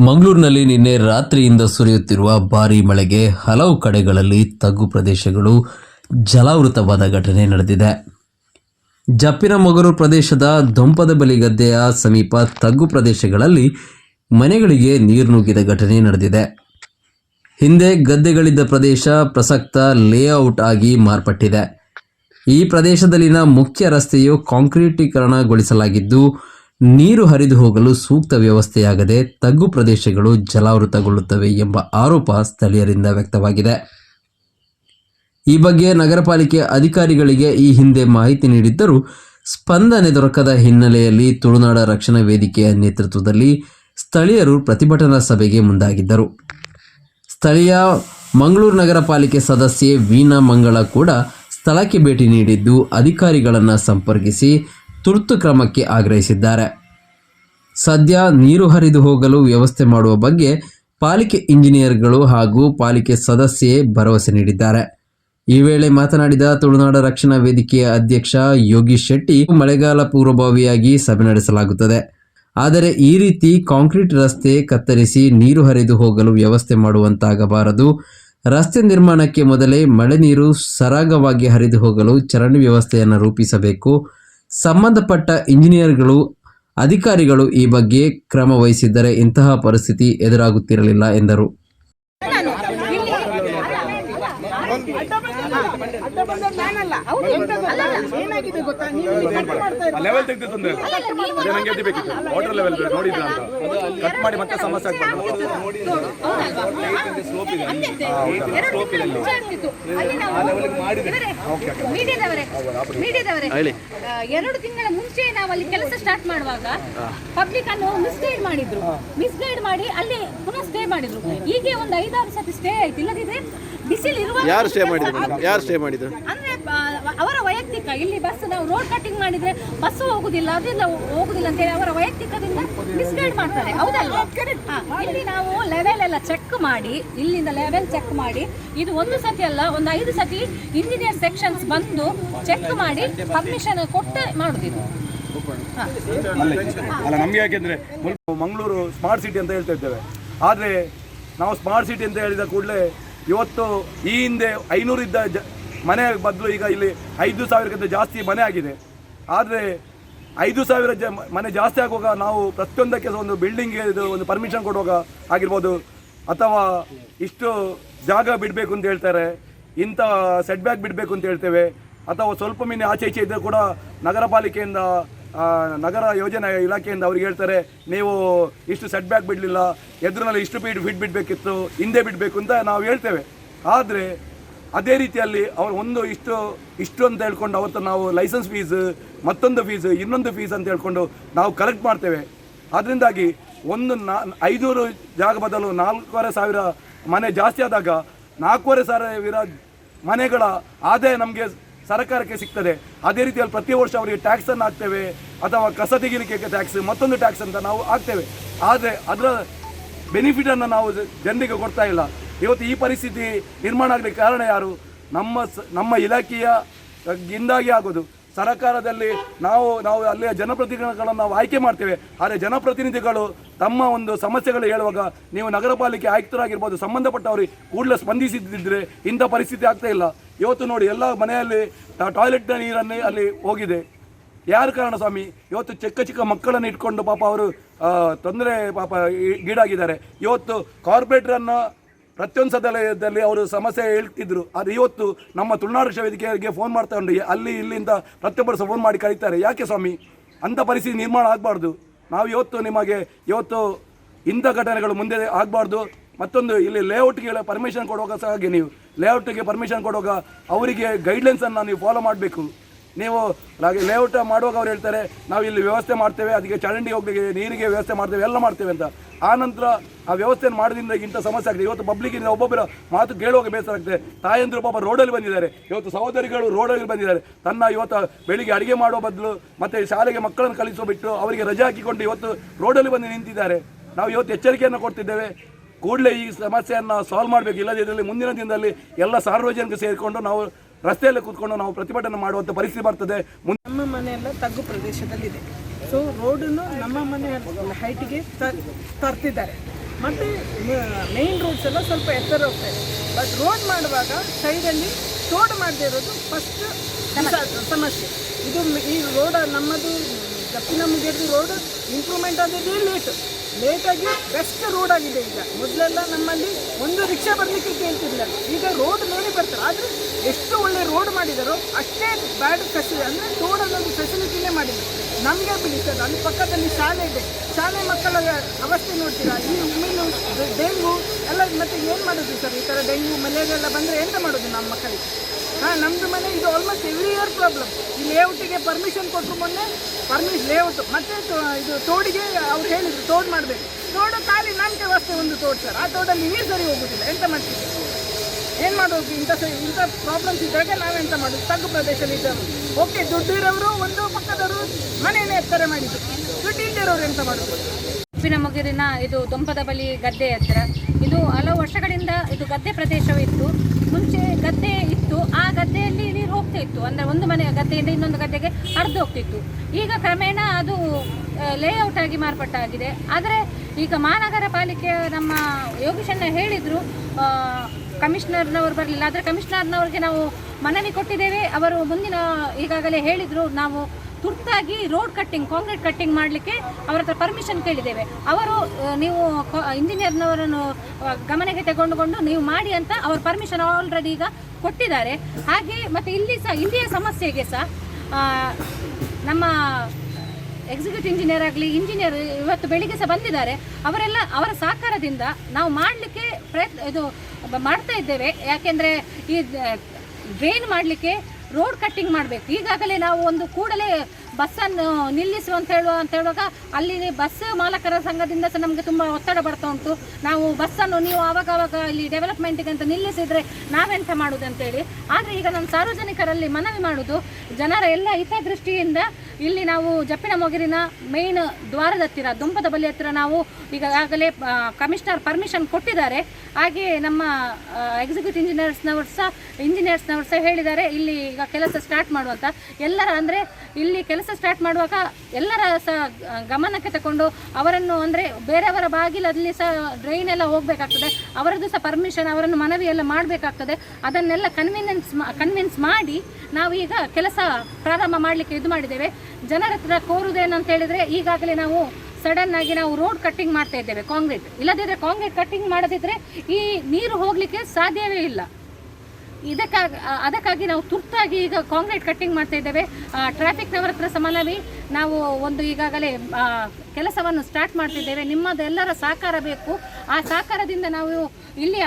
ಮಂಗಳೂರಿನಲ್ಲಿ ನಿನ್ನೆ ರಾತ್ರಿಯಿಂದ ಸುರಿಯುತ್ತಿರುವ ಭಾರಿ ಮಳೆಗೆ ಹಲವು ಕಡೆಗಳಲ್ಲಿ ತಗ್ಗು ಪ್ರದೇಶಗಳು ಜಲಾವೃತವಾದ ಘಟನೆ ನಡೆದಿದೆ. ಜಪ್ಪಿನ ಮೊಗರು ಪ್ರದೇಶದ ದೊಂಪದ ಬಲಿ ಗದ್ದೆಯ ಸಮೀಪ ತಗ್ಗು ಪ್ರದೇಶಗಳಲ್ಲಿ ಮನೆಗಳಿಗೆ ನೀರು ನುಗ್ಗಿದ ಘಟನೆ ನಡೆದಿದೆ. ಹಿಂದೆ ಗದ್ದೆಗಳಿದ್ದ ಪ್ರದೇಶ ಪ್ರಸಕ್ತ ಲೇಔಟ್ ಆಗಿ ಮಾರ್ಪಟ್ಟಿದೆ. ಈ ಪ್ರದೇಶದಲ್ಲಿನ ಮುಖ್ಯ ರಸ್ತೆಯು ಕಾಂಕ್ರೀಟೀಕರಣಗೊಳಿಸಲಾಗಿದ್ದು ನೀರು ಹರಿದು ಹೋಗಲು ಸೂಕ್ತ ವ್ಯವಸ್ಥೆಯಾಗದೆ ತಗ್ಗು ಪ್ರದೇಶಗಳು ಜಲಾವೃತಗೊಳ್ಳುತ್ತವೆ ಎಂಬ ಆರೋಪ ಸ್ಥಳೀಯರಿಂದ ವ್ಯಕ್ತವಾಗಿದೆ. ಈ ಬಗ್ಗೆ ನಗರ ಪಾಲಿಕೆ ಅಧಿಕಾರಿಗಳಿಗೆ ಈ ಹಿಂದೆ ಮಾಹಿತಿ ನೀಡಿದ್ದರೂ, ಸ್ಪಂದನೆ ದೊರಕದ ಹಿನ್ನೆಲೆಯಲ್ಲಿ ತುಳುನಾಡ ರಕ್ಷಣಾ ವೇದಿಕೆಯ ನೇತೃತ್ವದಲ್ಲಿ ಸ್ಥಳೀಯರು ಪ್ರತಿಭಟನಾ ಸಭೆಗೆ ಮುಂದಾಗಿದ್ದರು. ಸ್ಥಳೀಯ ಮಂಗಳೂರು ನಗರ ಪಾಲಿಕೆ ಸದಸ್ಯೆ ವೀಣಾ ಮಂಗಳ ಕೂಡ ಸ್ಥಳಕ್ಕೆ ಭೇಟಿ ನೀಡಿದ್ದು, ಅಧಿಕಾರಿಗಳನ್ನು ಸಂಪರ್ಕಿಸಿ ತುರ್ತು ಕ್ರಮಕ್ಕೆ ಆಗ್ರಹಿಸಿದ್ದಾರೆ. ಸದ್ಯ ನೀರು ಹರಿದು ಹೋಗಲು ವ್ಯವಸ್ಥೆ ಮಾಡುವ ಬಗ್ಗೆ ಪಾಲಿಕೆ ಇಂಜಿನಿಯರ್ಗಳು ಹಾಗೂ ಪಾಲಿಕೆ ಸದಸ್ಯೆ ಭರವಸೆ ನೀಡಿದ್ದಾರೆ. ಈ ವೇಳೆ ಮಾತನಾಡಿದ ತುಳುನಾಡ ರಕ್ಷಣಾ ವೇದಿಕೆಯ ಅಧ್ಯಕ್ಷ ಯೋಗೀಶ್ ಶೆಟ್ಟಿ, ಮಳೆಗಾಲ ಪೂರ್ವಭಾವಿಯಾಗಿ ಸಭೆ ನಡೆಸಲಾಗುತ್ತದೆ. ಆದರೆ ಈ ರೀತಿ ಕಾಂಕ್ರೀಟ್ ರಸ್ತೆ ಕತ್ತರಿಸಿ ನೀರು ಹರಿದು ಹೋಗಲು ವ್ಯವಸ್ಥೆ ಮಾಡುವಂತಾಗಬಾರದು. ರಸ್ತೆ ನಿರ್ಮಾಣಕ್ಕೆ ಮೊದಲೇ ಮಳೆ ನೀರು ಸರಾಗವಾಗಿ ಹರಿದು ಹೋಗಲು ಚರಂಡಿ ವ್ಯವಸ್ಥೆಯನ್ನು ರೂಪಿಸಬೇಕು. ಸಂಬಂಧಪಟ್ಟ ಇಂಜಿನಿಯರ್ಗಳು ಅಧಿಕಾರಿಗಳು ಈ ಬಗ್ಗೆ ಕ್ರಮ ವಹಿಸಿದ್ದರೆ ಇಂತಹ ಪರಿಸ್ಥಿತಿ ಎದುರಾಗುತ್ತಿರಲಿಲ್ಲ ಎಂದರು. ಏನಾಗಿದೆ ಗೊತ್ತಾ ನೀವು ಇಲ್ಲಿ ಕಟ್ ಮಾಡ್ತಾ ಇರೋದು. ಲೆವೆಲ್ ತೆಗೆದು ತೊಂದರೆ ಇಲ್ಲ ಅದೇ ನಂಗೆ ಅದು ಬೇಕಿತ್ತು ವಾಟರ್ ಲೆವೆಲ್ ನೋಡಿದ್ರ ಅಂತ ಕಟ್ ಮಾಡಿ ಮತ್ತೆ ಸಮಸ್ಯೆ ಆಗ್ಬಾರ್ದು ಮೀಡಿಯಾದವರೇ ಮೀಡಿಯಾದವರೇ ಎರಡು ತಿಂಗಳ ಮುಂಚೆ ನಾವು ಅಲ್ಲಿ ಕೆಲಸ ಸ್ಟಾರ್ಟ್ ಮಾಡುವಾಗ ಪಬ್ಲಿಕ್ ಅನ್ನು ಮಿಸ್ಗೈಡ್ ಮಾಡಿದ್ರು. ಮಿಸ್ಗೈಡ್ ಮಾಡಿ ಅಲ್ಲಿ ಪುನಃ ಸ್ಟೇ ಮಾಡಿದ್ರು. ಈಗ ಒಂದು ಐದಾರು ಸತಿ ಸ್ಟೇ ಆಯ್ತು. ಇಲ್ಲದಿದ್ರೆ ಬಿಸಿಲು ಇರುವ ಯಾರು ಸ್ಟೇ ಮಾಡಿದ್ರು ಯಾರು ಸ್ಟೇ ಮಾಡಿದ್ರು? ಅಂದ್ರೆ ಅವರ ವೈಯಕ್ತಿಕ ಇಲ್ಲಿ ಬಸ್ ನಾವು ರೋಡ್ ಕಟಿಂಗ್ ಮಾಡಿದ್ರೆ ಬಸ್ ಹೋಗುದಿಲ್ಲ ಅದೆಲ್ಲ ಹೋಗುದಿಲ್ಲ ಅಂತ ಹೇಳಿ ಅವರ ವೈಯಕ್ತಿಕದಿಂದ ಮಿಸ್ಗೈಡ್ ಮಾಡ್ತಾರೆ. ಹೌದಲ್ವಾ? ಹಾ, ಇಲ್ಲಿ ನಾವು ಲೆವೆಲ್ ಎಲ್ಲ ಚೆಕ್ ಮಾಡಿ ಇಲ್ಲಿಂದ ಲೆವೆಲ್ ಚೆಕ್ ಮಾಡಿ ಇದು ಒಂದು ಸತಿ ಅಲ್ಲ ಒಂದು ಐದು ಸತಿ ಇಂಜಿನಿಯರ್ ಸೆಕ್ಷನ್ಸ್ ಬಂದು ಚೆಕ್ ಮಾಡಿ ಪರ್ಮಿಷನ್ ಕೊಟ್ಟು ಮಾಡುದಿದ್ದು ಹಾ. ಅಲ್ಲ ನಮ್ಗೆ ಯಾಕೆಂದ್ರೆ ಮಂಗಳೂರು ಸ್ಮಾರ್ಟ್ ಸಿಟಿ ಅಂತ ಹೇಳ್ತಾ ಇದ್ದೇವೆ. ಆದ್ರೆ ನಾವು ಸ್ಮಾರ್ಟ್ ಸಿಟಿ ಅಂತ ಹೇಳಿದ ಕೂಡಲೇ ಇವತ್ತು ಈ ಹಿಂದೆ ಐನೂರಿದ್ದ ಇದ್ದ ಜ ಮನೆ ಬದಲು ಈಗ ಇಲ್ಲಿ ಐದು ಸಾವಿರಕ್ಕಿಂತ ಜಾಸ್ತಿ ಮನೆ ಆಗಿದೆ. ಆದರೆ ಐದು ಸಾವಿರ ಜ ಮನೆ ಜಾಸ್ತಿ ಆಗುವಾಗ ನಾವು ಪ್ರತಿಯೊಂದಕ್ಕೆ ಒಂದು ಬಿಲ್ಡಿಂಗ್ಗೆ ಇದು ಒಂದು ಪರ್ಮಿಷನ್ ಕೊಡುವಾಗ ಆಗಿರ್ಬೋದು. ಅಥವಾ ಇಷ್ಟು ಜಾಗ ಬಿಡಬೇಕು ಅಂತ ಹೇಳ್ತಾರೆ, ಇಂಥ ಸೆಟ್ ಬ್ಯಾಕ್ ಬಿಡಬೇಕು ಅಂತ ಹೇಳ್ತೇವೆ. ಅಥವಾ ಸ್ವಲ್ಪ ಮೀನು ಆಚೆ ಈಚೆ ಇದ್ದರೂ ಕೂಡ ನಗರ ಪಾಲಿಕೆಯಿಂದ ನಗರ ಯೋಜನೆ ಇಲಾಖೆಯಿಂದ ಅವ್ರಿಗೆ ಹೇಳ್ತಾರೆ, ನೀವು ಇಷ್ಟು ಸೆಟ್ ಬ್ಯಾಕ್ ಬಿಡಲಿಲ್ಲ, ಎದುರಿನಲ್ಲಿ ಇಷ್ಟು ಫೀಟ್ ಫೀಟ್ ಬಿಡಬೇಕಿತ್ತು, ಹಿಂದೆ ಬಿಡಬೇಕು ಅಂತ ನಾವು ಹೇಳ್ತೇವೆ. ಆದರೆ ಅದೇ ರೀತಿಯಲ್ಲಿ ಅವ್ರು ಒಂದು ಇಷ್ಟು ಇಷ್ಟು ಅಂತ ಹೇಳ್ಕೊಂಡು ಅವತ್ತು ನಾವು ಲೈಸೆನ್ಸ್ ಫೀಸ್ ಮತ್ತೊಂದು ಫೀಸ್ ಇನ್ನೊಂದು ಫೀಸ್ ಅಂತ ಹೇಳ್ಕೊಂಡು ನಾವು ಕಲೆಕ್ಟ್ ಮಾಡ್ತೇವೆ. ಅದರಿಂದಾಗಿ ಒಂದು ನಾ ಐನೂರು ಜಾಗ ಬದಲು ನಾಲ್ಕೂವರೆ ಸಾವಿರ ಮನೆ ಜಾಸ್ತಿ ಆದಾಗ ನಾಲ್ಕೂವರೆ ಸಾವಿರ ಮನೆಗಳ ಆದಾಯ ನಮಗೆ ಸರ್ಕಾರಕ್ಕೆ ಸಿಗ್ತದೆ. ಅದೇ ರೀತಿಯಲ್ಲಿ ಪ್ರತಿ ವರ್ಷ ಅವರಿಗೆ ಟ್ಯಾಕ್ಸನ್ನು ಹಾಕ್ತೇವೆ, ಅಥವಾ ಕಸ ತೆಗಿಲಿಕ್ಕೆ ಟ್ಯಾಕ್ಸ್ ಮತ್ತೊಂದು ಟ್ಯಾಕ್ಸ್ ಅಂತ ನಾವು ಹಾಕ್ತೇವೆ. ಆದರೆ ಅದರ ಬೆನಿಫಿಟನ್ನು ನಾವು ಜನರಿಗೆ ಕೊಡ್ತಾ ಇಲ್ಲ. ಇವತ್ತು ಈ ಪರಿಸ್ಥಿತಿ ನಿರ್ಮಾಣ ಆಗಲಿಕ್ಕೆ ಕಾರಣ ಯಾರು? ನಮ್ಮ ನಮ್ಮ ಇಲಾಖೆಯ ಇಂದಾಗಿ ಆಗೋದು. ಸರ್ಕಾರದಲ್ಲಿ ನಾವು ನಾವು ಅಲ್ಲಿಯ ಜನಪ್ರತಿನಿಧಿಗಳನ್ನು ನಾವು ಆಯ್ಕೆ ಮಾಡ್ತೇವೆ. ಆದರೆ ಜನಪ್ರತಿನಿಧಿಗಳು ತಮ್ಮ ಒಂದು ಸಮಸ್ಯೆಗಳು ಹೇಳುವಾಗ ನೀವು ನಗರ ಪಾಲಿಕೆ ಆಯುಕ್ತರಾಗಿರ್ಬೋದು ಸಂಬಂಧಪಟ್ಟವರು ಕೂಡಲೇ ಸ್ಪಂದಿಸಿದ್ದಿದ್ರೆ ಇಂಥ ಪರಿಸ್ಥಿತಿ ಆಗ್ತಾ ಇಲ್ಲ. ಇವತ್ತು ನೋಡಿ ಎಲ್ಲ ಮನೆಯಲ್ಲಿ ಟಾಯ್ಲೆಟ್ನ ನೀರನ್ನೇ ಅಲ್ಲಿ ಹೋಗಿದೆ. ಯಾರು ಕಾರಣ ಸ್ವಾಮಿ? ಇವತ್ತು ಚಿಕ್ಕ ಚಿಕ್ಕ ಮಕ್ಕಳನ್ನು ಇಟ್ಕೊಂಡು ಪಾಪ ಅವರು ತೊಂದರೆ ಪಾಪ ಗೀಡಾಗಿದ್ದಾರೆ ಇವತ್ತು ಕಾರ್ಪೊರೇಟರನ್ನು ಪ್ರತಿಯೊಂದು ಸದಲಯದಲ್ಲಿ ಅವರು ಸಮಸ್ಯೆ ಹೇಳ್ತಿದ್ರು. ಆದರೆ ಇವತ್ತು ನಮ್ಮ ತುಳುನಾಡು ವೇದಿಕೆಗೆ ಫೋನ್ ಮಾಡ್ತಾ ಉಂಟು ಅಲ್ಲಿ ಇಲ್ಲಿಂದ ಪ್ರತಿಯೊಬ್ಬರು ಸಹ ಫೋನ್ ಮಾಡಿ ಕರೀತಾರೆ. ಯಾಕೆ ಸ್ವಾಮಿ? ಅಂಥ ಪರಿಸ್ಥಿತಿ ನಿರ್ಮಾಣ ಆಗಬಾರ್ದು. ನಾವು ಇವತ್ತು ನಿಮಗೆ ಇವತ್ತು ಇಂಥ ಘಟನೆಗಳು ಮುಂದೆ ಆಗಬಾರ್ದು. ಮತ್ತೊಂದು, ಇಲ್ಲಿ ಲೇಔಟ್ಗೆ ಪರ್ಮಿಷನ್ ಕೊಡುವಾಗ ಸಹ ಹಾಗೆ ನೀವು. ಲೇಔಟ್ಗೆ ಪರ್ಮಿಷನ್ ಕೊಡುವಾಗ ಅವರಿಗೆ ಗೈಡ್ಲೈನ್ಸನ್ನು ನೀವು ಫಾಲೋ ಮಾಡಬೇಕು. ನೀವು ಲೇಔಟ್ ಮಾಡುವಾಗ ಅವ್ರು ಹೇಳ್ತಾರೆ, ನಾವು ಇಲ್ಲಿ ವ್ಯವಸ್ಥೆ ಮಾಡ್ತೇವೆ, ಅದಕ್ಕೆ ಚರಂಡಿ ಹೋಗ್ಲಿಕ್ಕೆ ನೀರಿಗೆ ವ್ಯವಸ್ಥೆ ಮಾಡ್ತೇವೆ, ಎಲ್ಲ ಮಾಡ್ತೇವೆ ಅಂತ. ಆ ನಂತರ ಆ ವ್ಯವಸ್ಥೆಯನ್ನು ಮಾಡೋದ್ರಿಂದ ಇಂಥ ಸಮಸ್ಯೆ ಆಗಿದೆ ಇವತ್ತು ಪಬ್ಲಿಕ್ಕಿಂದ ಒಬ್ಬೊಬ್ಬರ ಮಾತು ಕೇಳುವಾಗ ಬೇಸರ ಆಗ್ತದೆ ತಾಯಂದಿರು ಪಾಪ ರೋಡಲ್ಲಿ ಬಂದಿದ್ದಾರೆ. ಇವತ್ತು ಸಹೋದರಿಗಳು ರೋಡಲ್ಲಿ ಬಂದಿದ್ದಾರೆ. ತನ್ನ ಇವತ್ತು ಬೆಳಿಗ್ಗೆ ಅಡುಗೆ ಮಾಡೋ ಬದಲು ಮತ್ತೆ ಶಾಲೆಗೆ ಮಕ್ಕಳನ್ನು ಕಲಿಸೋ ಬಿಟ್ಟು ಅವರಿಗೆ ರಜೆ ಹಾಕಿಕೊಂಡು ಇವತ್ತು ರೋಡಲ್ಲಿ ಬಂದು ನಿಂತಿದ್ದಾರೆ. ನಾವು ಇವತ್ತು ಎಚ್ಚರಿಕೆಯನ್ನು ಕೊಡ್ತಿದ್ದೇವೆ. ಕೂಡಲೇ ಈ ಸಮಸ್ಯೆಯನ್ನು ಸಾಲ್ವ್ ಮಾಡಬೇಕು. ಇಲ್ಲದಿದ್ದಲ್ಲಿ ಮುಂದಿನ ದಿನದಲ್ಲಿ ಎಲ್ಲ ಸಾರ್ವಜನಿಕ ಸೇರಿಕೊಂಡು ನಾವು ರಸ್ತೆಯಲ್ಲಿ ಕೂತ್ಕೊಂಡು ನಾವು ಪ್ರತಿಭಟನೆ ಮಾಡುವಂಥ ಪರಿಸ್ಥಿತಿ ಬರ್ತದೆ. ನಮ್ಮ ಮನೆಯೆಲ್ಲ ತಗ್ಗು ಪ್ರದೇಶದಲ್ಲಿದೆ. ಸೊ ರೋಡನ್ನು ನಮ್ಮ ಮನೆ ಹೈಟಿಗೆ ತರ್ತಿದ್ದಾರೆ. ಮತ್ತು ಮೇನ್ ರೋಡ್ಸ್ ಎಲ್ಲ ಸ್ವಲ್ಪ ಎತ್ತರ ಹೋಗ್ತಾ ಬಟ್ ರೋಡ್ ಮಾಡುವಾಗ ಸೈಡಲ್ಲಿ ತೋಡು ಮಾಡದೇ ಇರೋದು ಫಸ್ಟ್ ಸಮಸ್ಯೆ. ಇದು ಈ ರೋಡ ನಮ್ಮದು ದಕ್ಷಿಣ ಮುಗಿಯೋದು ರೋಡ್ ಇಂಪ್ರೂವ್ಮೆಂಟ್ ಆದದ್ದೇ ಲೇಟ್ ಲೇಟಾಗಿ ಬೆಸ್ಟ್ ರೋಡ್ ಆಗಿದೆ ಈಗ. ಮೊದಲೆಲ್ಲ ನಮ್ಮಲ್ಲಿ ಒಂದು ರಿಕ್ಷಾ ಬರಲಿಕ್ಕೆ ಕೇಳ್ತಿಲ್ಲ ಈಗ ರೋಡ್ ನೋಡಿ ಬರ್ತಾರೆ. ಆದರೆ ಎಷ್ಟು ಒಳ್ಳೆ ರೋಡ್ ಮಾಡಿದಾರೋ ಅಷ್ಟೇ ಬ್ಯಾಡ್ ಫೆಸಿಲಿಟಿ ಅಂದರೆ ರೋಡ್ ಅನ್ನೋದು ಫೆಸಿಲಿಟಿನೇ ಮಾಡಿದ್ರು ನಮಗೆ ಬಿಡಿ ಸರ್ ಅಲ್ಲಿ ಪಕ್ಕದಲ್ಲಿ ಶಾಲೆ ಇದೆ. ಶಾಲೆ ಮಕ್ಕಳ ಅವಸ್ಥೆ ನೋಡ್ತೀರಾ? ಈ ಮೀನು, ಡೆಂಗು, ಎಲ್ಲ ಮತ್ತೆ ಏನು ಮಾಡೋದು ಸರ್? ಈ ಥರ ಡೆಂಗು, ಮಲೇರಿಯಾ ಎಲ್ಲ ಬಂದರೆ ಎಂತ ಮಾಡೋದು ನಮ್ಮ ಮಕ್ಕಳಿಗೆ? ಹಾಂ ನಮ್ಮದು ಮನೆ ಇದು ಆಲ್ಮೋಸ್ಟ್ ಎವ್ರಿ ಇಯರ್ ಪ್ರಾಬ್ಲಮ್ ಈ ಲೇಔಟಿಗೆ ಪರ್ಮಿಷನ್ ಕೊಟ್ಟರು ಮೊನ್ನೆ ಪರ್ಮಿಷನ್ ಲೇಔಟ್ ಮತ್ತೆ ಇದು ತೋಡಿಗೆ ಅವ್ರು ಹೇಳಿದ್ರು, ತೋಡ್ ಮಾಡಬೇಕು. ತೋಟ ಖಾಲಿ ನಮಗೆ ವ್ಯವಸ್ಥೆ ಒಂದು ತೋಟ ಸರ್. ಆ ತೋಟದಲ್ಲಿ ನೀರು ಸರಿ ಹೋಗುದಿಲ್ಲ. ಎಂತ ಮಾಡ್ತೀವಿ ಏನು ಮಾಡೋದು? ಇಂಥ ಇಂಥ ಪ್ರಾಬ್ಲಮ್ಸ್ ಇದ್ದಾಗ ನಾವೆಂತ ಮಾಡೋದು? ತಗ್ಗು ಪ್ರದೇಶದಲ್ಲಿ ಇದ್ದವರು. ಓಕೆ ದುಡ್ಡು ಇರೋರು ಒಂದು ಪಕ್ಕದವರು ಮನೆಯನ್ನೇ ಎತ್ತರ ಮಾಡಿದ್ರು ದುಡ್ಡು ಇಲ್ದಿರೋರು ಎಂತ ಮಾಡೋದು? ಉಪ್ಪಿನ ಮುಗಿರಿನ ಇದು ದೊಂಪದ ಬಳಿ ಗದ್ದೆ ಹತ್ರ. ಇದು ಹಲವು ವರ್ಷಗಳಿಂದ ಇದು ಗದ್ದೆ ಪ್ರದೇಶವಿತ್ತು. ಮುಂಚೆ ಗದ್ದೆ ಇತ್ತು ಆ ಗದ್ದೆಯಲ್ಲಿ ನೀರು ಹೋಗ್ತಾ ಇತ್ತು ಅಂದರೆ ಒಂದು ಮನೆ ಗದ್ದೆಯಿಂದ ಇನ್ನೊಂದು ಗದ್ದೆಗೆ ಹರಿದು ಹೋಗ್ತಿತ್ತು. ಈಗ ಕ್ರಮೇಣ ಅದು ಲೇಔಟ್ ಆಗಿ ಮಾರ್ಪಟ್ಟಾಗಿದೆ. ಆದರೆ ಈಗ ಮಹಾನಗರ ಪಾಲಿಕೆ ನಮ್ಮ ಯೋಗೀಶಣ್ಣ ಹೇಳಿದರು ಕಮಿಷನರ್ನವರು ಬರಲಿಲ್ಲ. ಆದರೆ ಕಮಿಷನರ್ನವ್ರಿಗೆ ನಾವು ಮನವಿ ಕೊಟ್ಟಿದ್ದೇವೆ. ಅವರು ಮುಂದಿನ ಈಗಾಗಲೇ ಹೇಳಿದರು, ನಾವು ತುರ್ತಾಗಿ ರೋಡ್ ಕಟ್ಟಿಂಗ್ ಕಾಂಕ್ರೀಟ್ ಕಟ್ಟಿಂಗ್ ಮಾಡಲಿಕ್ಕೆ ಅವರ ಹತ್ರ ಪರ್ಮಿಷನ್ ಕೇಳಿದ್ದೇವೆ. ಅವರು ನೀವು ಇಂಜಿನಿಯರ್ನವರನ್ನು ಗಮನಕ್ಕೆ ತಗೊಂಡುಕೊಂಡು ನೀವು ಮಾಡಿ ಅಂತ ಅವ್ರ ಪರ್ಮಿಷನ್ ಆಲ್ರೆಡಿ ಈಗ ಕೊಟ್ಟಿದ್ದಾರೆ. ಹಾಗೆ ಮತ್ತು ಇಲ್ಲಿ ಸಹ ಇಲ್ಲಿಯ ಸಮಸ್ಯೆಗೆ ಸಹ ನಮ್ಮ ಎಕ್ಸಿಕ್ಯೂಟಿವ್ ಇಂಜಿನಿಯರ್ ಆಗಲಿ ಇಂಜಿನಿಯರ್ ಇವತ್ತು ಬೆಳಿಗ್ಗೆ ಸಹ ಬಂದಿದ್ದಾರೆ. ಅವರೆಲ್ಲ ಅವರ ಸಹಕಾರದಿಂದ ನಾವು ಮಾಡಲಿಕ್ಕೆ ಪ್ರಯತ್ನ, ಇದು ಮಾಡ್ತಾ ಇದ್ದೇವೆ. ಯಾಕೆಂದರೆ ಈ ಡ್ರೈನ್ ಮಾಡಲಿಕ್ಕೆ ರೋಡ್ ಕಟ್ಟಿಂಗ್ ಮಾಡಬೇಕು. ಈಗಾಗಲೇ ನಾವು ಒಂದು ಕೂಡಲೇ ಬಸ್ಸನ್ನು ನಿಲ್ಲಿಸು ಅಂತ ಹೇಳುವ ಅಂತ ಹೇಳುವಾಗ ಅಲ್ಲಿ ಬಸ್ ಮಾಲಕರ ಸಂಘದಿಂದ ಸಹ ನಮಗೆ ತುಂಬ ಒತ್ತಡ ಬರ್ತಾ ಉಂಟು. ನಾವು ಬಸ್ಸನ್ನು ನೀವು ಆವಾಗ ಆವಾಗ ಇಲ್ಲಿ ಡೆವಲಪ್ಮೆಂಟಿಗೆ ಅಂತ ನಿಲ್ಲಿಸಿದರೆ ನಾವೆಂತ ಮಾಡೋದು ಅಂತೇಳಿ ಆದರೆ ಈಗ ನಾನು ಸಾರ್ವಜನಿಕರಲ್ಲಿ ಮನವಿ ಮಾಡೋದು, ಜನರ ಎಲ್ಲ ಹಿತದೃಷ್ಟಿಯಿಂದ ಇಲ್ಲಿ ನಾವು ಜಪ್ಪಿನ ಮೊಗಿರಿನ ಮೇನ್ ದ್ವಾರದ ಹತ್ತಿರ ದುಂಪದ ಬಲಿ ಹತ್ತಿರ ನಾವು ಈಗಾಗಲೇ ಕಮಿಷನರ್ ಪರ್ಮಿಷನ್ ಕೊಟ್ಟಿದ್ದಾರೆ. ಹಾಗೆ ನಮ್ಮ ಎಕ್ಸಿಕ್ಯೂಟಿವ್ ಇಂಜಿನಿಯರ್ಸ್ನವರು ಸಹ ಇಂಜಿನಿಯರ್ಸ್ನವರು ಸಹ ಹೇಳಿದ್ದಾರೆ, ಇಲ್ಲಿ ಈಗ ಕೆಲಸ ಸ್ಟಾರ್ಟ್ ಮಾಡುವಂಥ ಎಲ್ಲರ ಅಂದರೆ ಇಲ್ಲಿ ಕೆಲಸ ಸ್ಟಾರ್ಟ್ ಮಾಡುವಾಗ ಎಲ್ಲರ ಸಹ ಗಮನಕ್ಕೆ ತಗೊಂಡು ಅವರನ್ನು ಅಂದರೆ ಬೇರೆಯವರ ಬಾಗಿಲಲ್ಲಿ ಸಹ ಡ್ರೈನ್ ಎಲ್ಲ ಹೋಗಬೇಕಾಗ್ತದೆ. ಅವರದ್ದು ಸಹ ಪರ್ಮಿಷನ್ ಅವರನ್ನು ಮನವಿ ಎಲ್ಲ ಮಾಡಬೇಕಾಗ್ತದೆ. ಅದನ್ನೆಲ್ಲ ಕನ್ವಿನೆನ್ಸ್ ಕನ್ವಿನ್ಸ್ ಮಾಡಿ ನಾವು ಈಗ ಕೆಲಸ ಪ್ರಾರಂಭ ಮಾಡಲಿಕ್ಕೆ ಇದು ಮಾಡಿದ್ದೇವೆ. ಜನರ ಹತ್ರ ಕೋರುವುದೇನಂತ ಹೇಳಿದರೆ ಈಗಾಗಲೇ ನಾವು ಸಡನ್ ಆಗಿ ನಾವು ರೋಡ್ ಕಟ್ಟಿಂಗ್ ಮಾಡ್ತಾ ಇದ್ದೇವೆ ಕಾಂಕ್ರೀಟ್ ಇಲ್ಲದಿದ್ದರೆ ಕಾಂಕ್ರೀಟ್ ಕಟ್ಟಿಂಗ್ ಮಾಡದಿದ್ದರೆ ಈ ನೀರು ಹೋಗಲಿಕ್ಕೆ ಸಾಧ್ಯವೇ ಇಲ್ಲ. ಇದಕ್ಕಾಗಿ ಅದಕ್ಕಾಗಿ ನಾವು ತುರ್ತಾಗಿ ಈಗ ಕಾಂಕ್ರೀಟ್ ಕಟ್ಟಿಂಗ್ ಮಾಡ್ತಾ ಇದ್ದೇವೆ. ಟ್ರಾಫಿಕ್ನವರ ಹತ್ರ ಸಹ ನಾವು ಒಂದು ಈಗಾಗಲೇ ಕೆಲಸವನ್ನು ಸ್ಟಾರ್ಟ್ ಮಾಡ್ತಿದ್ದೇವೆ. ನಿಮ್ಮದೆಲ್ಲರ ಸಹಕಾರ ಬೇಕು. ಆ ಸಹಕಾರದಿಂದ ನಾವು ಇಲ್ಲಿಯ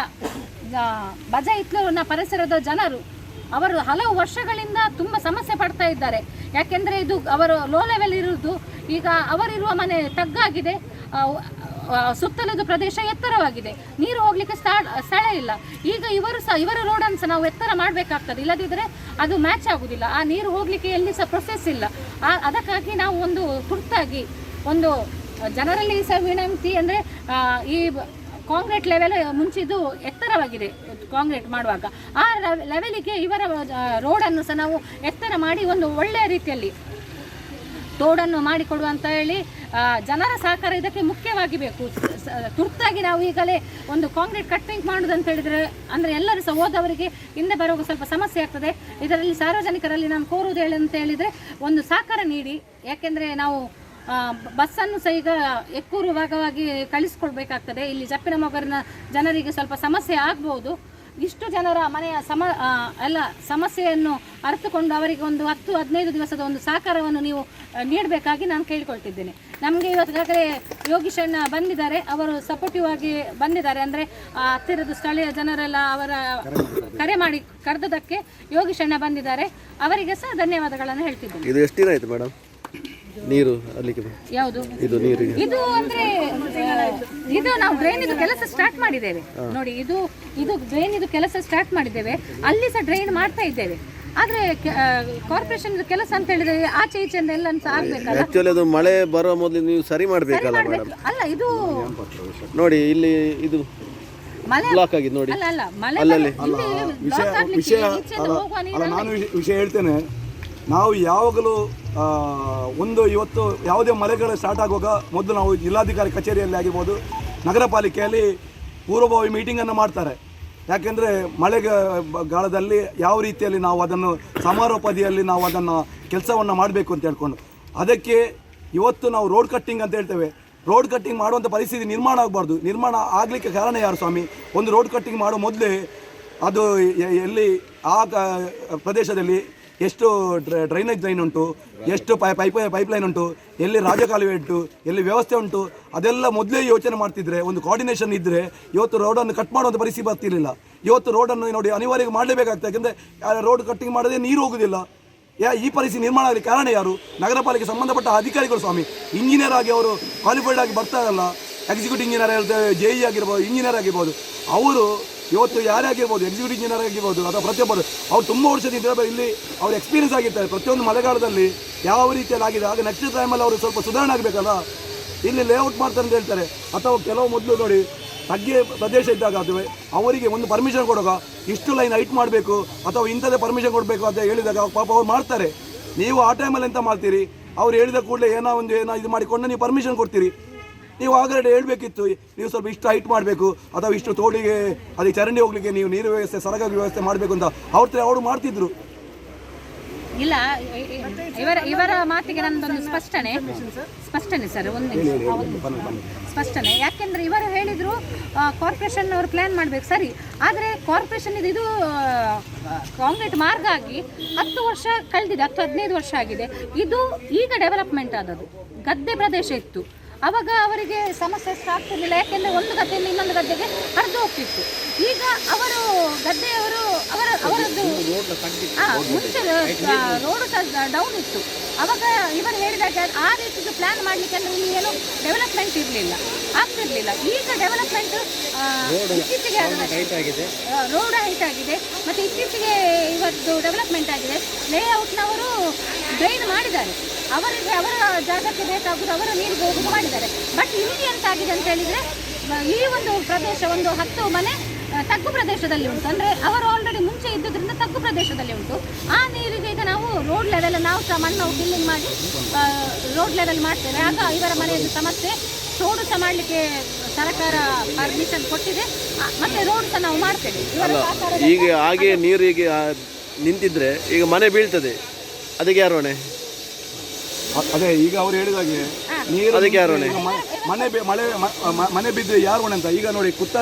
ಬಜಾ ಹಿತ್ಲೂರಿನ ಪರಿಸರದ ಜನರು, ಅವರು ಹಲವು ವರ್ಷಗಳಿಂದ ತುಂಬ ಸಮಸ್ಯೆ ಪಡ್ತಾ ಇದ್ದಾರೆ. ಯಾಕೆಂದರೆ ಇದು ಅವರು ಲೋ ಲೆವೆಲ್ ಇರುವುದು, ಈಗ ಅವರಿರುವ ಮನೆ ತಗ್ಗಾಗಿದೆ. ಸುತ್ತಲದ ಪ್ರದೇಶ ಎತ್ತರವಾಗಿದೆ. ನೀರು ಹೋಗ್ಲಿಕ್ಕೆ ಸ್ಥಳ ಇಲ್ಲ. ಈಗ ಇವರು ಸಹ, ಇವರ ರೋಡನ್ನು ಸಹ ನಾವು ಎತ್ತರ ಮಾಡಬೇಕಾಗ್ತದೆ. ಇಲ್ಲದಿದ್ದರೆ ಅದು ಮ್ಯಾಚ್ ಆಗುವುದಿಲ್ಲ ಆ ನೀರು ಹೋಗ್ಲಿಕ್ಕೆ ಎಲ್ಲಿ ಸಹ ಪ್ರೊಸೆಸ್ ಇಲ್ಲ. ಅದಕ್ಕಾಗಿ ನಾವು ಒಂದು ತುರ್ತಾಗಿ ಒಂದು ಜನರಲ್ಲಿ ಸಹ ವಿನಂತಿ ಅಂದರೆ ಈ ಕಾಂಕ್ರೀಟ್ ಲೆವೆಲ್ ಮುಂಚಿದು ಎತ್ತರವಾಗಿದೆ, ಕಾಂಕ್ರೀಟ್ ಮಾಡುವಾಗ. ಆ ಲೆವೆಲಿಗೆ ಇವರ ರೋಡನ್ನು ಸಹ ನಾವು ಎತ್ತರ ಮಾಡಿ ಒಂದು ಒಳ್ಳೆಯ ರೀತಿಯಲ್ಲಿ ತೋಡನ್ನು ಮಾಡಿಕೊಡುವ ಅಂತ ಹೇಳಿ ಜನರ ಸಹಕಾರ ಇದಕ್ಕೆ ಮುಖ್ಯವಾಗಿ ಬೇಕು. ತುರ್ತಾಗಿ ನಾವು ಈಗಲೇ ಒಂದು ಕಾಂಕ್ರೀಟ್ ಕಟ್ಟಿಂಗ್ ಮಾಡುದು ಅಂತ ಹೇಳಿದರೆ, ಅಂದರೆ ಎಲ್ಲರೂ ಸಹ ಹೋದವರಿಗೆ ಹಿಂದೆ ಬರುವಾಗ ಸ್ವಲ್ಪ ಸಮಸ್ಯೆ ಆಗ್ತದೆ. ಇದರಲ್ಲಿ ಸಾರ್ವಜನಿಕರಲ್ಲಿ ನಾನು ಕೋರುವುದು ಹೇಳಿ ಅಂತ ಹೇಳಿದರೆ, ಒಂದು ಸಹಕಾರ ನೀಡಿ. ಯಾಕೆಂದರೆ ನಾವು ಬಸ್ಸನ್ನು ಸಹ ಈಗ ಎಕ್ಕೂರು ಭಾಗವಾಗಿ ಕಳಿಸ್ಕೊಡ್ಬೇಕಾಗ್ತದೆ ಇಲ್ಲಿ ಜಪ್ಪಿನ ಮೊಗರಿನ ಜನರಿಗೆ ಸ್ವಲ್ಪ ಸಮಸ್ಯೆ ಆಗ್ಬೋದು. ಇಷ್ಟು ಜನರ ಮನೆಯ ಸಮ ಎಲ್ಲ ಸಮಸ್ಯೆಯನ್ನು ಅರ್ಥಕೊಂಡು ಅವರಿಗೆ ಒಂದು ಹತ್ತು, ಹದಿನೈದು ದಿವಸದ ಒಂದು ಸಹಕಾರವನ್ನು ನೀವು ನೀಡಬೇಕಾಗಿ ನಾನು ಕೇಳಿಕೊಳ್ತಿದ್ದೇನೆ. ನಮಗೆ ಇವತ್ತಾಗಲೇ ಯೋಗೀಶಣ್ಣ ಬಂದಿದ್ದಾರೆ. ಅವರು ಸಪೋರ್ಟಿವ್ ಆಗಿ ಬಂದಿದ್ದಾರೆ. ಅಂದರೆ ಹತ್ತಿರದ ಸ್ಥಳೀಯ ಜನರೆಲ್ಲ ಅವರ ಕರೆ ಮಾಡಿ ಕರೆದದಕ್ಕೆ ಯೋಗೀಶಣ್ಣ ಬಂದಿದ್ದಾರೆ. ಅವರಿಗೆ ಸಹ ಧನ್ಯವಾದಗಳನ್ನು ಹೇಳ್ತಿದ್ದೇನೆ. ಇದು ಎಷ್ಟು ದಿನ ಆಯ್ತು ಮೇಡಮ್ ನೀರು ಅಲ್ಲಿಗೆ ಯಾವುದು? ಇದು ನೀರು ಇದು ಅಂದ್ರೆ ಇದು ನಾವು ಡ್ರೈನ್ ಇದು ಕೆಲಸ ಸ್ಟಾರ್ಟ್ ಮಾಡಿದ್ದೇವೆ. ನೋಡಿ ಇದು ಇದು ಡ್ರೈನ್ ಇದು ಕೆಲಸ ಸ್ಟಾರ್ಟ್ ಮಾಡಿದ್ದೇವೆ. ಅಲ್ಲಿ ಸಹ ಡ್ರೈನ್ ಮಾಡ್ತಾ ಇದ್ದೇವೆ. ಆದ್ರೆ ಕಾರ್ಪೊರೇಷನ್ ಕೆಲಸ ಅಂತ ಹೇಳಿದ್ರೆ ಆಚೆ ಈಚೆ ಅಂತ ಎಲ್ಲ ಆಗ್ಬೇಕಲ್ಲ? ಆಕ್ಚುಲಿ ಅದು ಮಳೆ ಬರುವ ಮೊದಲು ನೀವು ಸರಿ ಮಾಡಬೇಕಲ್ಲ ಮೇಡಮ್ ಅಲ್ಲ ಇದು ನೋಡಿ ಇಲ್ಲಿ ಇದು ಮಳೆ ಬ್ಲಾಕ್ ಆಗಿದೆ ನೋಡಿ. ಅಲ್ಲ ಅಲ್ಲ ಮಳೆ ವಿಷಯ ನಾನು ವಿಷಯ- ವಿಷಯ ಹೇಳ್ತೇನೆ. ನಾವು ಯಾವಾಗಲೂ ಒಂದು ಇವತ್ತು ಯಾವುದೇ ಮಳೆಗಳು ಸ್ಟಾರ್ಟ್ ಆಗುವಾಗ ಮೊದಲು ನಾವು ಜಿಲ್ಲಾಧಿಕಾರಿ ಕಚೇರಿಯಲ್ಲಿ ಆಗಿರ್ಬೋದು, ನಗರ ಪಾಲಿಕೆಯಲ್ಲಿ ಪೂರ್ವಭಾವಿ ಮೀಟಿಂಗನ್ನು ಮಾಡ್ತಾರೆ. ಯಾಕೆಂದರೆ ಮಳೆಗಾಲದಲ್ಲಿ ಯಾವ ರೀತಿಯಲ್ಲಿ ನಾವು ಅದನ್ನು ಸಮಾರೋಪದಿಯಲ್ಲಿ ನಾವು ಅದನ್ನು ಕೆಲಸವನ್ನು ಮಾಡಬೇಕು ಅಂತ ಹೇಳ್ಕೊಂಡು. ಅದಕ್ಕೆ ಇವತ್ತು ನಾವು ರೋಡ್ ಕಟ್ಟಿಂಗ್ ಅಂತ ಹೇಳ್ತೇವೆ. ರೋಡ್ ಕಟ್ಟಿಂಗ್ ಮಾಡುವಂಥ ಪರಿಸ್ಥಿತಿ ನಿರ್ಮಾಣ ಆಗಬಾರ್ದು. ನಿರ್ಮಾಣ ಆಗಲಿಕ್ಕೆ ಕಾರಣ ಯಾರು ಸ್ವಾಮಿ? ಒಂದು ರೋಡ್ ಕಟ್ಟಿಂಗ್ ಮಾಡೋ ಮೊದಲೇ ಅದು ಎಲ್ಲಿ, ಆ ಪ್ರದೇಶದಲ್ಲಿ ಎಷ್ಟು ಡ್ರೈ- ಡ್ರೈನೇಜ್ ಲೈನ್ ಉಂಟು, ಎಷ್ಟು ಪೈ ಪೈಪ್ ಲೈನ್ ಉಂಟು, ಎಲ್ಲಿ ರಾಜಕಾಲುವೆ ಉಂಟು ಎಲ್ಲಿ ವ್ಯವಸ್ಥೆ ಉಂಟು, ಅದೆಲ್ಲ ಮೊದಲೇ ಯೋಚನೆ ಮಾಡ್ತಿದ್ರೆ, ಒಂದು ಕೋಆರ್ಡಿನೇಷನ್ ಇದ್ದರೆ ಇವತ್ತು ರೋಡನ್ನು ಕಟ್ ಮಾಡುವಂಥ ಪರಿಸ್ಥಿತಿ ಬರ್ತಿರಲಿಲ್ಲ. ಇವತ್ತು ರೋಡನ್ನು ನೋಡಿ ಅನಿವಾರ್ಯ ಮಾಡಲೇಬೇಕಾಗ್ತದೆ, ಯಾಕೆಂದರೆ ರೋಡ್ ಕಟ್ಟಿಂಗ್ ಮಾಡದೆ ನೀರು ಹೋಗುದಿಲ್ಲ. ಯಾ, ಈ ಪರಿಸ್ಥಿತಿ ನಿರ್ಮಾಣ ಆಗಲಿ ಕಾರಣ ಯಾರು? ನಗರ ಪಾಲಿಕೆ ಸಂಬಂಧಪಟ್ಟ ಅಧಿಕಾರಿಗಳು ಸ್ವಾಮಿ. ಇಂಜಿನಿಯರ್ ಆಗಿ ಅವರು ಕ್ವಾಲಿಫೈಡ್ ಆಗಿ ಬರ್ತಾರಲ್ಲ ಎಕ್ಸಿಕ್ಯೂಟಿವ್ ಇಂಜಿನಿಯರ್ ಹೇಳ್ತೇವೆ ಜೆ ಇ ಆಗಿರ್ಬೋದು ಇಂಜಿನಿಯರ್ ಆಗಿರ್ಬೋದು. ಅವರು ಇವತ್ತು ಯಾರೇ ಆಗಿರ್ಬೋದು ಎಕ್ಸಿಕ್ಯೂಟಿವ್ ಇಂಜಿನಿಯರ್ ಆಗಿರ್ಬೋದು, ಅಥವಾ ಪ್ರತಿಯೊಬ್ಬರು, ಅವ್ರು ತುಂಬ ವರ್ಷದಿಂದ ಇಲ್ಲಿ ಅವ್ರು ಎಕ್ಸ್ಪೀರಿಯನ್ಸ್ ಆಗಿರ್ತಾರೆ. ಪ್ರತಿಯೊಂದು ಮಳೆಗಾಲದಲ್ಲಿ ಯಾವ ರೀತಿಯಲ್ಲಿ ಆಗಿದೆ, ಆಗ ನೆಕ್ಸ್ಟ್ ಟೈಮಲ್ಲಿ ಅವರು ಸ್ವಲ್ಪ ಸುಧಾರಣೆ ಆಗಬೇಕಲ್ಲ? ಇಲ್ಲಿ ಲೇಔಟ್ ಮಾಡ್ತಾರೆ ಅಂತ ಹೇಳ್ತಾರೆ. ಅಥವಾ ಕೆಲವು ಮೊದಲು ನೋಡಿ, ತಗ್ಗೆ ಪ್ರದೇಶ ಇದ್ದಾಗ ಅದು, ಅವರಿಗೆ ಒಂದು ಪರ್ಮಿಷನ್ ಕೊಡುವಾಗ ಇಷ್ಟು ಲೈನ್ ಹೈಟ್ ಮಾಡಬೇಕು, ಅಥವಾ ಇಂಥದ್ದೇ ಪರ್ಮಿಷನ್ ಕೊಡಬೇಕು ಅಂತ ಹೇಳಿದಾಗ ಪಾಪ ಅವ್ರು ಮಾಡ್ತಾರೆ. ನೀವು ಆ ಟೈಮಲ್ಲಿ ಎಂತ ಮಾಡ್ತೀರಿ? ಅವ್ರು ಹೇಳಿದ ಕೂಡಲೇ ಏನೋ ಒಂದು ಏನೋ ಇದು ಮಾಡಿಕೊಂಡು ನೀವು ಪರ್ಮಿಷನ್ ಕೊಡ್ತೀರಿ. ನೀವು ಆಗಲೇ ಹೇಳ್ಬೇಕಿತ್ತು ನೀವು ಸ್ವಲ್ಪ ಇಷ್ಟು ಹೈಟ್ ಮಾಡಬೇಕು ಅಥವಾ ಇಷ್ಟು ತೋಡಿಗೆ ಅದಕ್ಕೆ ಚರಂಡಿ ಹೋಗ್ಲಿಕ್ಕೆ ನೀವು ನೀರು ವ್ಯವಸ್ಥೆ ಸರಗ ವ್ಯವಸ್ಥೆ ಮಾಡಬೇಕು ಅಂತ ಅವ್ರ ಅವರು ಮಾಡ್ತಿದ್ರು. ಇಲ್ಲ ಇವರ ಇವರ ಮಾತಿಗೆ ನನ್ನದೊಂದು ಸ್ಪಷ್ಟನೆ ಸ್ಪಷ್ಟನೆ ಸರ್ ಒಂದು ಸ್ಪಷ್ಟನೆ ಯಾಕೆಂದ್ರೆ ಇವರು ಹೇಳಿದ್ರು ಕಾರ್ಪೊರೇಷನ್ ಅವರು ಪ್ಲಾನ್ ಮಾಡ್ಬೇಕು ಸರಿ. ಆದರೆ ಕಾರ್ಪೊರೇಷನ್ ಇದು ಇದು ಕಾಂಕ್ರೀಟ್ ಮಾರ್ಗ ಆಗಿ ಹತ್ತು ವರ್ಷ ಕಳೆದಿದೆ ಹತ್ತು ಹದಿನೈದು ವರ್ಷ ಆಗಿದೆ. ಇದು ಈಗ ಡೆವಲಪ್ಮೆಂಟ್ ಆದದ್ದು. ಗದ್ದೆ ಪ್ರದೇಶ ಇತ್ತು. ಅವಾಗ ಅವರಿಗೆ ಸಮಸ್ಯೆ ಅಷ್ಟು ಆಗ್ತಿರ್ಲಿಲ್ಲ ಯಾಕೆಂದರೆ ಒಂದು ಗದ್ದೆಯಿಂದ ಇನ್ನೊಂದು ಗದ್ದೆಗೆ ಹರಿದು ಹೋಗ್ತಿತ್ತು. ಈಗ ಅವರು ಗದ್ದೆಯವರು ಅವರ ಅವರದ್ದು ಮುಂಚೆ ರೋಡ್ ಸಹ ಡೌನ್ ಇತ್ತು. ಅವಾಗ ಇವರು ಹೇಳಿದಾಗ ಆ ರೀತಿದು ಪ್ಲಾನ್ ಮಾಡಲಿಕ್ಕೆ ಅಂದ್ರೆ ಇಲ್ಲಿ ಏನು ಡೆವಲಪ್ಮೆಂಟ್ ಇರಲಿಲ್ಲ. ಆಗ್ತಿರ್ಲಿಲ್ಲ. ಈಗ ಡೆವಲಪ್ಮೆಂಟ್ ಇತ್ತೀಚೆಗೆ ರೋಡ್ ಹೈಟ್ ಆಗಿದೆ. ಮತ್ತೆ ಇತ್ತೀಚೆಗೆ ಇವತ್ತು ಡೆವಲಪ್ಮೆಂಟ್ ಆಗಿದೆ. ಲೇಔಟ್ನವರು ಡ್ರೈನ್ ಮಾಡಿದ್ದಾರೆ. ಅವರಿಗೆ ಅವರ ಜಾಗಕ್ಕೆ ಬೇಕಾಗುವುದು ಅವರ ನೀರಿಗೆ ಹೋಗುದು ಮಾಡಿದ್ದಾರೆ. ಬಟ್ ಇಲ್ಲಿ ಎಂತ ಆಗಿದೆ ಅಂತ ಹೇಳಿದ್ರೆ ಈ ಒಂದು ಪ್ರದೇಶ ಒಂದು ಹತ್ತು ಮನೆ ತಗ್ಗು ಪ್ರದೇಶದಲ್ಲಿ ಉಂಟು. ಅಂದರೆ ಅವರು ಆಲ್ರೆಡಿ ಮುಂಚೆ ಇದ್ದುದರಿಂದ ತಗ್ಗು ಪ್ರದೇಶದಲ್ಲಿ ಉಂಟು. ಆ ನೀರಿಗೆ ಈಗ ನಾವು ರೋಡ್ ಲೆವೆಲ್ ನಾವು ಸಹ ಮಣ್ಣು ಫಿಲ್ಲಿಂಗ್ ಮಾಡಿ ರೋಡ್ ಲೆವೆಲ್ ಮಾಡ್ತೇವೆ. ಆಗ ಇವರ ಮನೆಯದ್ದು ಸಮಸ್ಯೆ. ರೋಡು ಸಹ ಮಾಡಲಿಕ್ಕೆ ಸರ್ಕಾರ ಪರ್ಮಿಷನ್ ಕೊಟ್ಟಿದೆ. ಮತ್ತೆ ರೋಡ್ ಸಹ ನಾವು ಮಾಡ್ತೇವೆ. ಈಗ ಹಾಗೆ ನೀರು ಈಗ ಆ, ನಿಂತಿದ್ರೆ ಈಗ ಮನೆ ಬೀಳ್ತದೆ. ಅದಕ್ಕೆ ಯಾರು ಹೊಣೆ? ಅದೇ ಈಗ ಅವ್ರು ಹೇಳಿದಾಗೆ ನೀರು ಅದಕ್ಕೆ ಯಾರು ಹೊಣೆ? ಮ- ಮನೆ ಬೆ- ಮಳೆ ಮ- ಮ- ಮನೆ ಬಿದ್ದರೆ ಯಾರು ಹೊಣೆ ಅಂತ ಈಗ ನೋಡಿ ಕುತ್ತಾರ